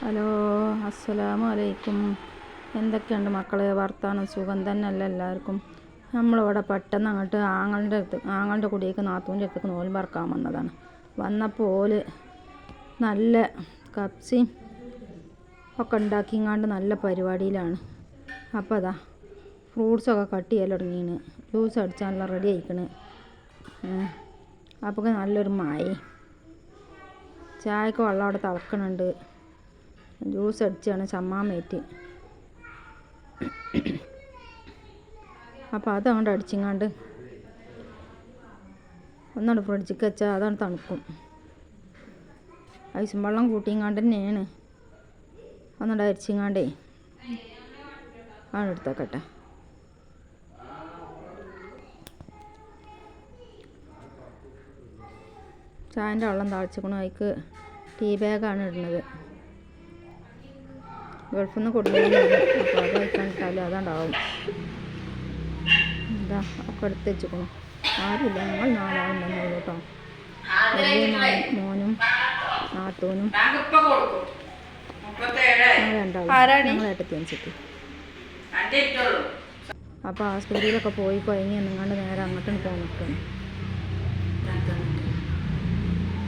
Hello അസ്സലാമു അലൈക്കും എന്തൊക്കെയുണ്ട് മക്കളെ? വർത്താനം സുഖം തന്നെയല്ല എല്ലാവർക്കും? നമ്മളിവിടെ പെട്ടെന്ന് അങ്ങോട്ട് ആങ്ങളുടെ അടുത്ത് ആങ്ങളുടെ കുടിയേക്ക് നാത്തൂന്റെ അടുത്തേക്ക് നോൽ പറക്കാൻ വന്നതാണ്. വന്നപ്പോൾ ഓൽ നല്ല കപ്സിയും ഒക്കെ ഉണ്ടാക്കിങ്ങാണ്ട് നല്ല പരിപാടിയിലാണ്. അപ്പോൾ അതാ ഫ്രൂട്ട്സൊക്കെ കട്ട് ചെയ്യാൻ തുടങ്ങിയാണ് ജ്യൂസ് അടിച്ചാനുള്ള റെഡി ആയിക്കണ്. അപ്പോൾ നല്ലൊരു മായി ചായക്ക് വെള്ളം അവിടെ തിളക്കണുണ്ട്. ജ്യൂസ് അടിച്ചാണ് ചമ്മാമേറ്റ് അപ്പോൾ അതങ്ങോട്ട് അടിച്ചിങ്ങാണ്ട് ഒന്നാണ് ഫ്രിഡ്ജിക്ക് വെച്ചാൽ അതാണ് തണുക്കും. ഐസും വെള്ളം കൂട്ടിങ്ങാണ്ട് തന്നെയാണ്. ഒന്നുകൊണ്ട് അരിച്ചിങ്ങാണ്ടേ ആണ് എടുത്തേക്കട്ടെ. ചായന്റെ വെള്ളം താഴ്ച്ചിക്കണു അതിക്ക് ടീ ബാഗാണ് ഇടുന്നത്. ഗൾഫിൽ നിന്ന് കൊടുക്കുന്നു അപ്പോൾ അത് കഴിക്കാൻ ഇട്ടാലും അതുണ്ടാവും. എന്താ ഒക്കെ എടുത്ത് വെച്ചിരിക്കണം ആരുമില്ല ഞങ്ങൾ നാലാളും തന്നെ ഉള്ളൂ കേട്ടോ വലിയ മോനും നാത്തൂനും അപ്പൊ അനുസരിച്ച് അപ്പോൾ ആസ്പത്രിയിലൊക്കെ പോയി കുഴങ്ങി നിങ്ങളുടെ നേരെ അങ്ങോട്ടും പോകാൻ നിൽക്കണം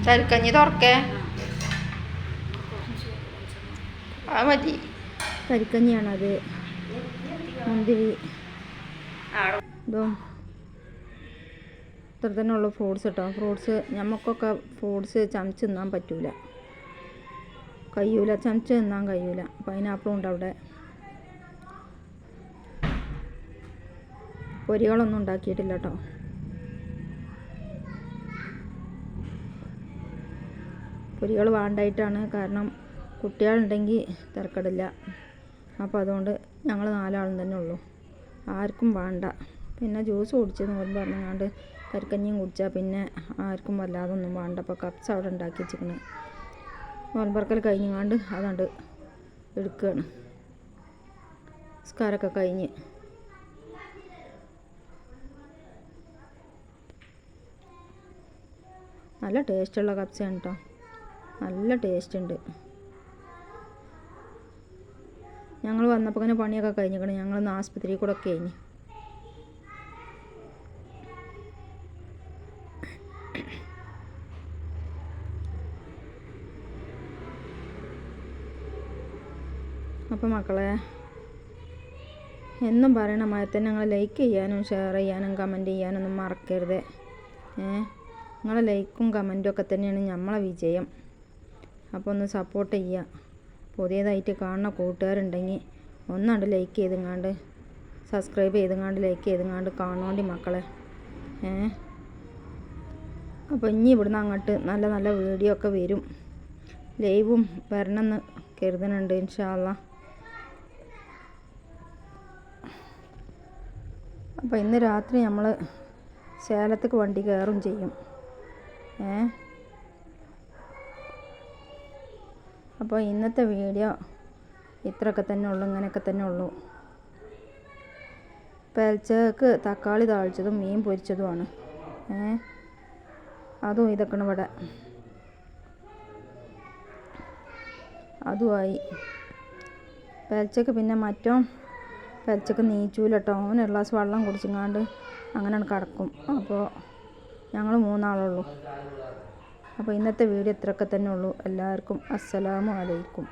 ചരുക്കഞ്ഞി തുറക്കേ? അത് മതി. കരിക്കഞ്ഞിയാണത് മുന്തിരി. ഇതും. ഇത്ര തന്നെ ഉള്ളു ഫ്രൂട്ട്സ് കേട്ടോ. ഫ്രൂട്ട്സ് നമുക്കൊക്കെ ഫ്രൂട്ട്സ് ചമച്ച് തിന്നാൻ പറ്റൂല. കഴിയൂല ചമച്ച് തിന്നാൻ കഴിയൂല പൈനാപ്പിളും ഉണ്ട് അവിടെ. പൊരികളൊന്നും ഉണ്ടാക്കിയിട്ടില്ല കേട്ടോ. പൊരികൾ വേണ്ടായിട്ടാണ്. കാരണം കുട്ടികളുണ്ടെങ്കിൽ തിരക്കടില്ല. അപ്പോൾ അതുകൊണ്ട് ഞങ്ങൾ നാലാളും തന്നെ ഉള്ളൂ. ആർക്കും വേണ്ട. പിന്നെ ജ്യൂസ് കുടിച്ചെന്ന് പോലും പറഞ്ഞങ്ങാണ്ട് കരിക്കഞ്ഞിയും കുടിച്ചാൽ പിന്നെ ആർക്കും വല്ലാതെ ഒന്നും വേണ്ട. അപ്പോൾ കപ്സ് അവിടെ ഉണ്ടാക്കി വെച്ചിരിക്കണ്. നോൽമ്പറക്കൽ കഴിഞ്ഞുകൊണ്ട് അതുകൊണ്ട് എടുക്കുകയാണ് സ്കാരൊക്കെ കഴിഞ്ഞ്. നല്ല ടേസ്റ്റുള്ള കപ്സയാണ് കേട്ടോ നല്ല ടേസ്റ്റ് ഉണ്ട്. ഞങ്ങൾ വന്നപ്പോൾ തന്നെ പണിയൊക്കെ കഴിഞ്ഞിരിക്കണം ഞങ്ങൾ ഇന്ന് ആസ്പത്രിയിൽ കൂടെ ഒക്കെ കഴിഞ്ഞ് അപ്പോൾ മക്കളെ എന്നും പറയണ മാതിരി തന്നെ നിങ്ങൾ ലൈക്ക് ചെയ്യാനും ഷെയർ ചെയ്യാനും കമന്റ് ചെയ്യാനും ഒന്നും മറക്കരുത്. ഏ? നിങ്ങളെ ലൈക്കും കമന്റും ഒക്കെ തന്നെയാണ് നമ്മളെ വിജയം. അപ്പോൾ ഒന്ന് സപ്പോർട്ട് ചെയ്യുക പുതിയതായിട്ട് കാണുന്ന കൂട്ടുകാരുണ്ടെങ്കിൽ ഒന്നാണ്ട് ലൈക്ക് ചെയ്തുങ്ങാണ്ട് സബ്സ്ക്രൈബ് ചെയ്തുങ്ങാണ്ട് ലൈക്ക് ചെയ്തുങ്ങാണ്ട് കാണുവാണ്ടി മക്കളെ. ഏ? അപ്പോൾ ഇനി ഇവിടുന്ന് അങ്ങോട്ട് നല്ല നല്ല വീഡിയോ ഒക്കെ വരും. ലൈവും വരണമെന്ന് കരുതുന്നുണ്ട് ഇൻഷാല്ല അപ്പോൾ ഇന്ന് രാത്രി നമ്മൾ സേലത്തേക്ക് വണ്ടി കയറും ചെയ്യും. ഏ? അപ്പോൾ ഇന്നത്തെ വീഡിയോ ഇത്രയൊക്കെ തന്നെ ഉള്ളൂ ഇങ്ങനെയൊക്കെ തന്നെ ഉള്ളൂ. പെൽച്ചക്ക് തക്കാളി താളിച്ചതും മീൻ പൊരിച്ചതുമാണ്. ഏ? അതും ഇതൊക്കെയാണ് ഇവിടെ. അതുമായി പെൽച്ചക്ക് പിന്നെ മറ്റോ? പെൽച്ചക്ക് നീച്ചൂലട്ടോ. അവൻ ഒരു ഗ്ലാസ് വെള്ളം കുടിച്ചിങ്ങാണ്ട് അങ്ങനെയാണ് കിടക്കും. അപ്പോൾ ഞങ്ങൾ മൂന്നാളുള്ളൂ. അപ്പോൾ ഇന്നത്തെ വീഡിയോ ഇത്രയൊക്കെ തന്നെ ഉള്ളൂ. എല്ലാവർക്കും അസ്സലാമു അലൈക്കും.